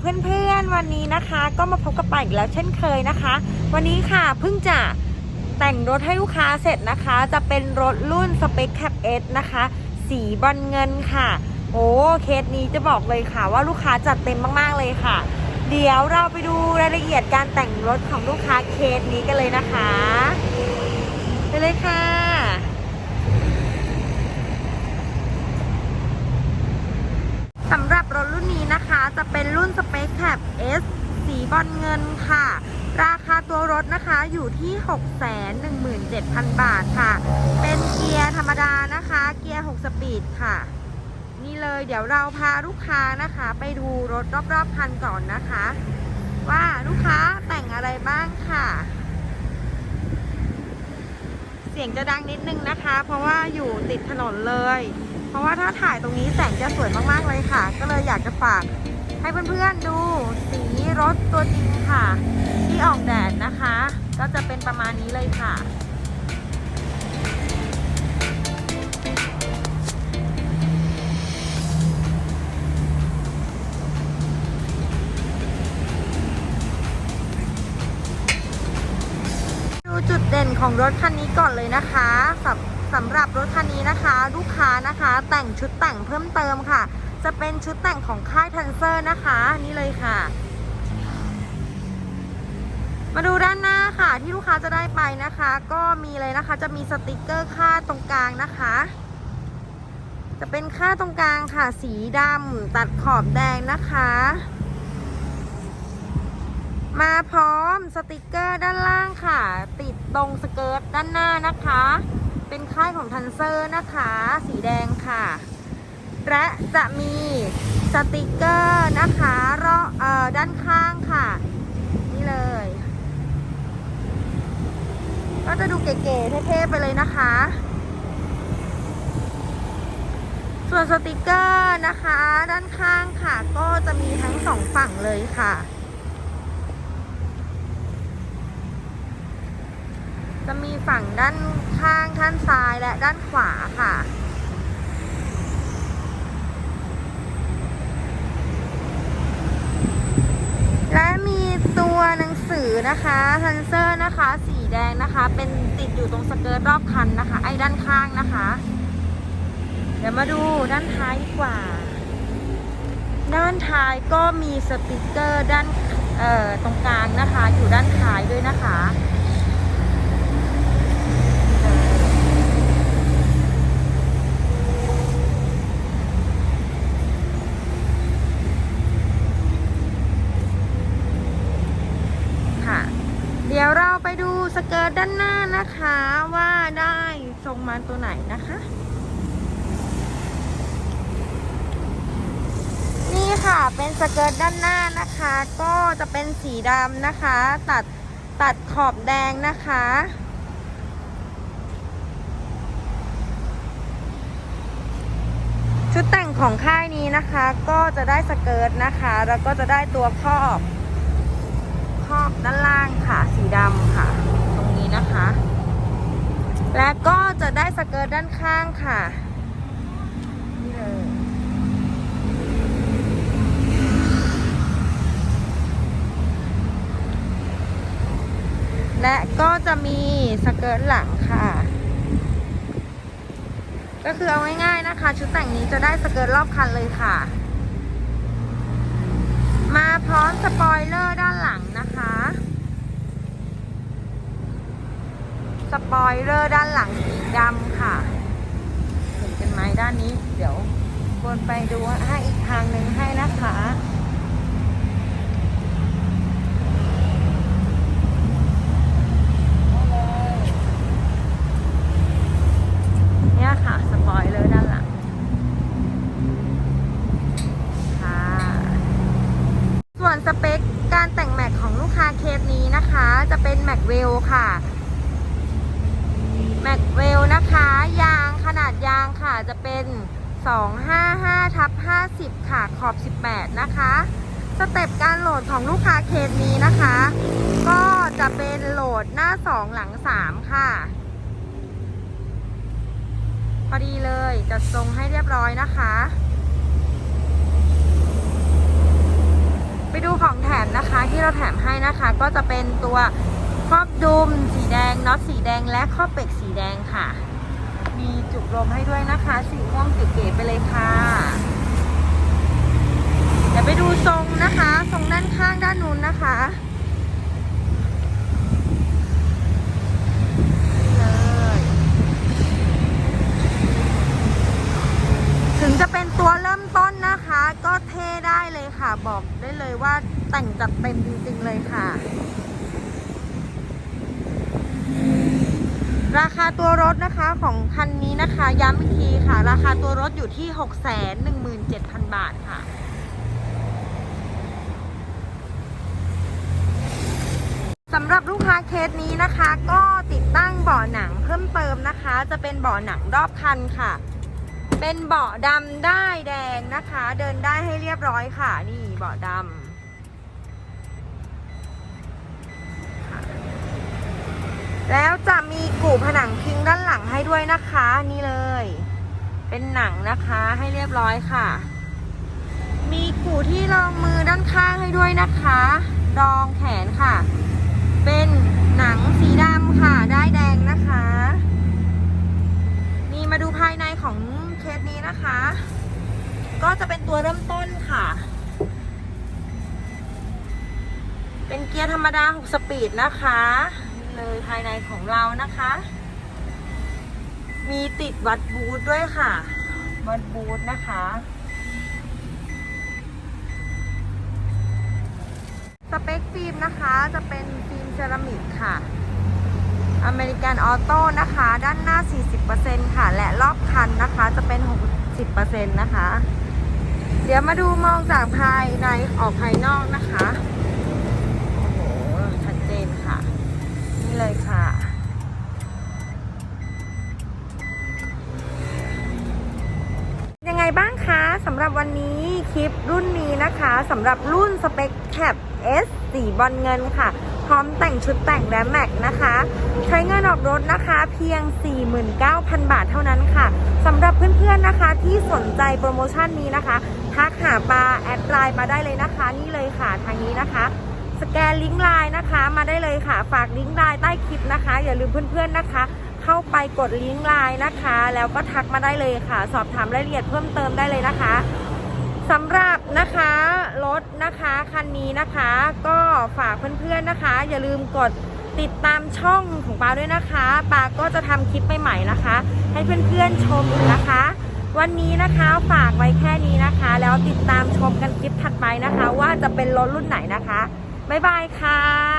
เพื่อนๆวันนี้นะคะ ก็มาพบกับป่าอีกแล้วเช่นเคยนะคะ วันนี้ค่ะเพิ่งจะแต่งรถให้ลูกค้าเสร็จนะคะ จะเป็นรถรุ่นสเปคแคปเอสนะคะ สีบอลเงินค่ะ โอ้เคสนี้จะบอกเลยค่ะ ว่าลูกค้าจัดเต็มมากๆเลยค่ะ เดี๋ยวเราไปดูรายละเอียดการแต่งรถของลูกค้าเคสนี้กันเลยนะคะ ไปเลยค่ะ สำหรับรถรุ่ นะคะจะเป็นรุ่น Space Cap S สีบอลเงินค่ะ ราคาตัวรถนะคะอยู่ที่ 617,000 บาทค่ะ เป็นเกียร์ธรรมดานะคะ เกียร์ 6 สปีดค่ะ นี่เลยเดี๋ยวเราพาลูกค้านะคะ ไปดูรถรอบๆคันก่อนนะคะ ว่าลูกค้าแต่งอะไรบ้างค่ะ เสียงจะดังนิดนึงนะคะ เพราะว่าอยู่ติดถนนเลย เพราะว่าถ้าถ่ายตรงนี้แสงจะสวยมากๆเลยค่ะ ก็เลยอยากจะฝากให้เพื่อนๆดูสีรถตัวจริงค่ะ ที่ออกแดดนะคะ ก็จะเป็นประมาณนี้เลยค่ะดูจุดเด่นของรถคันนี้ก่อนเลยนะคะสำ สำหรับรถคันนี้นะคะ ลูกค้านะคะแต่งชุดแต่งเพิ่มเติมค่ะ จะเป็นชุดแต่งของค่ายทันเซอร์นะคะ นี่เลยค่ะ มาดูด้านหน้าค่ะที่ลูกค้าจะได้ไปนะคะ ก็มีเลยนะคะจะมีสติกเกอร์ค่าตรงกลางนะคะ จะเป็นค่าตรงกลางค่ะ สีดำตัดขอบแดงนะคะ มาพร้อมสติกเกอร์ด้านล่างค่ะ ติดตรงสเกิร์ตด้านหน้านะคะ เป็นค่ายของทันเซอร์นะคะ สีแดงค่ะ และจะมีสติกเกอร์นะคะรอเอ่อด้านข้างค่ะ นี่เลย ก็จะดูเก๋ๆเท่ๆไปเลยนะคะ ส่วนสติกเกอร์นะคะ ด้านข้างค่ะ ก็จะมีทั้งสองฝั่งเลยค่ะ จะมีฝั่งด้านข้างด้านซ้ายและด้านขวาค่ะ และมีตัวหนังสือนะคะทันเซอร์นะคะ สีแดงนะคะ เป็นติดอยู่ตรงสเกิร์ตรอบคันนะคะ ไอ้ด้านข้างนะคะ เดี๋ยวมาดูด้านท้ายดีกว่า ด้านท้ายก็มีสติกเกอร์ด้านเอ่อตรงกลางนะคะ อยู่ด้านท้ายด้วยนะคะ ค่ะ เราไปดูสเกิร์ตด้านหน้านะคะว่าได้ทรงมาตัวไหนนะคะ นี่ค่ะเป็นสเกิร์ตด้านหน้านะคะ ก็จะเป็นสีดำนะคะ ตัดตัดขอบแดงนะคะ ชุดแต่งของค่ายนี้นะคะ ก็จะได้สเกิร์ตนะคะ แล้วก็จะได้ตัวครอบ ครอบด้านล่างค่ะ สีดำค่ะ ตรงนี้นะคะ และก็จะได้สเกิร์ตด้านข้างค่ะนี่เลยและก็จะมีสเกิร์ตหลังค่ะ ก็คือเอาง่ายๆนะคะ ชุดแต่งนี้จะได้สเกิร์ตรอบคันเลยค่ะ มาพร้อมสปอยเลอร์ด้านหลังนะคะ สปอยเลอร์ด้านหลังสีดำค่ะ เห็นเป็นไหมด้านนี้ เดี๋ยววนไปดูให้อีกทางหนึ่งให้นะคะเนี่ยค่ะ สปอยเลอร์ด้านหลัง ค่ะ ส่วนสเปคการแต่งแม็กของลูกค้าเคสนี้นะคะ จะ เป็นแม็กเวลค่ะแม็กเวลนะคะ ยางขนาดยางค่ะจะเป็น 255ทับ50 ค่ะขอบ 18 นะคะ สเต็ปการโหลดของลูกค้าเคสนี้นะคะ ก็จะเป็นโหลดหน้า 2 หลัง 3 ค่ะ พอดีเลยจัดทรงให้เรียบร้อยนะคะ ไปดูของแถมนะคะที่เราแถมให้นะคะก็จะเป็นตัว ครอบดุมสีแดงน็อตสีแดงและครอบเป็กสีแดงค่ะ มีจุกลมให้ด้วยนะคะ สีม่วงเก๋ๆไปเลยค่ะ เดี๋ยวไปดูทรงนะคะทรงด้านข้างด้านนู้นนะคะเลยถึงจะเป็นตัวเริ่มต้นนะคะ ก็เท่ได้เลยค่ะ บอกได้เลยว่าแต่งจัดเต็มจริงๆเลยค่ะ ราคาตัวรถนะคะของคันนี้นะคะย้ำอีกทีค่ะ ราคาตัวรถอยู่ที่ 617,000 บาทค่ะ สำหรับลูกค้าเคสนี้นะคะ ก็ติดตั้งเบาะหนังเพิ่มเติมนะคะ จะเป็นเบาะหนังรอบคันค่ะ เป็นเบาะดำได้แดงนะคะ เดินได้ให้เรียบร้อยค่ะ นี่เบาะดำแล้วจะ ผนังพิงด้านหลังให้ด้วยนะคะ นี่เลย เป็นหนังนะคะให้เรียบร้อยค่ะ มีกู่ที่รองมือด้านข้างให้ด้วยนะคะ รองแขนค่ะ เป็นหนังสีดำค่ะ ได้แดงนะคะ นี่มาดูภายในของเคสนี้นะคะ ก็จะเป็นตัวเริ่มต้นค่ะ เป็นเกียร์ธรรมดา 6 สปีดนะคะ เลยภายในของเรานะคะ มีติดวัดบูธด้วยค่ะวัดบูธนะคะ สเปคฟิล์มนะคะจะเป็นฟิล์มเซรามิกค่ะอเมริกันออโต้นะคะ ด้านหน้า 40%ค่ะ และรอบคันนะคะจะเป็น 60%นะคะ เดี๋ยวมาดูมองจากภายในออกภายนอกนะคะ โอ้โห ชัดเจนค่ะ นี่เลยค่ะ ยังไงบ้างคะสำหรับวันนี้คลิปรุ่นนี้นะคะสำหรับรุ่นสเปคแคป S สีบอลเงินค่ะ พร้อมแต่งชุดแต่งและแม็กนะคะ ใช้เงินออกรถนะคะเพียง 49,000 บาทเท่านั้นค่ะสำหรับเพื่อนๆนะคะที่สนใจโปรโมชั่นนี้นะคะทักหาปาแอดไลน์มาได้เลยนะคะ นี่เลยค่ะทางนี้นะคะสแกนลิงก์ไลน์นะคะมาได้เลยค่ะ ฝากลิงก์ไลน์ใต้คลิปนะคะ อย่าลืมเพื่อนๆนะคะ เข้าไปกดลิงก์ไลน์นะคะ แล้วก็ทักมาได้เลยค่ะ สอบถามรายละเอียดเพิ่มเติมได้เลยนะคะสำหรับนะคะรถนะคะคันนี้นะคะ ก็ฝากเพื่อนๆนะคะ อย่าลืมกดติดตามช่องของปาด้วยนะคะปาก็จะทำคลิปใหม่ๆนะคะ ให้เพื่อนๆชมอีกนะคะ วันนี้นะคะฝากไว้แค่นี้นะคะ แล้วติดตามชมกันคลิปถัดไปนะคะ ว่าจะเป็นรถรุ่นไหนนะคะบ๊ายบายค่ะ